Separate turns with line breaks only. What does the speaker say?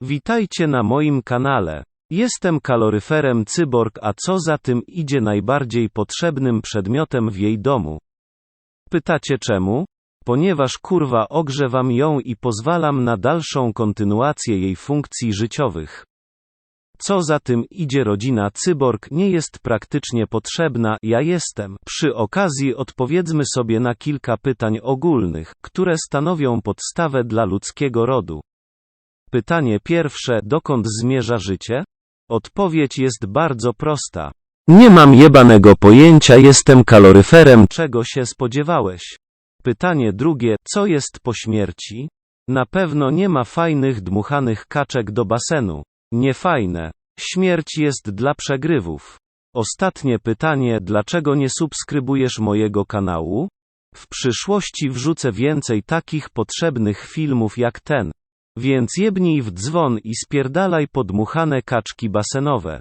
Witajcie na moim kanale. Jestem kaloryferem cyborg, a co za tym idzie najbardziej potrzebnym przedmiotem w jej domu. Pytacie czemu? Ponieważ kurwa ogrzewam ją i pozwalam na dalszą kontynuację jej funkcji życiowych. Co za tym idzie rodzina cyborg nie jest praktycznie potrzebna, ja jestem. Przy okazji odpowiedzmy sobie na kilka pytań ogólnych, które stanowią podstawę dla ludzkiego rodu. Pytanie pierwsze, dokąd zmierza życie? Odpowiedź jest bardzo prosta. Nie mam jebanego pojęcia, jestem kaloryferem. Czego się spodziewałeś? Pytanie drugie, co jest po śmierci? Na pewno nie ma fajnych dmuchanych kaczek do basenu. Niefajne. Śmierć jest dla przegrywów. Ostatnie pytanie, dlaczego nie subskrybujesz mojego kanału? W przyszłości wrzucę więcej takich potrzebnych filmów jak ten. Więc jebnij w dzwon i spierdalaj podmuchane kaczki basenowe.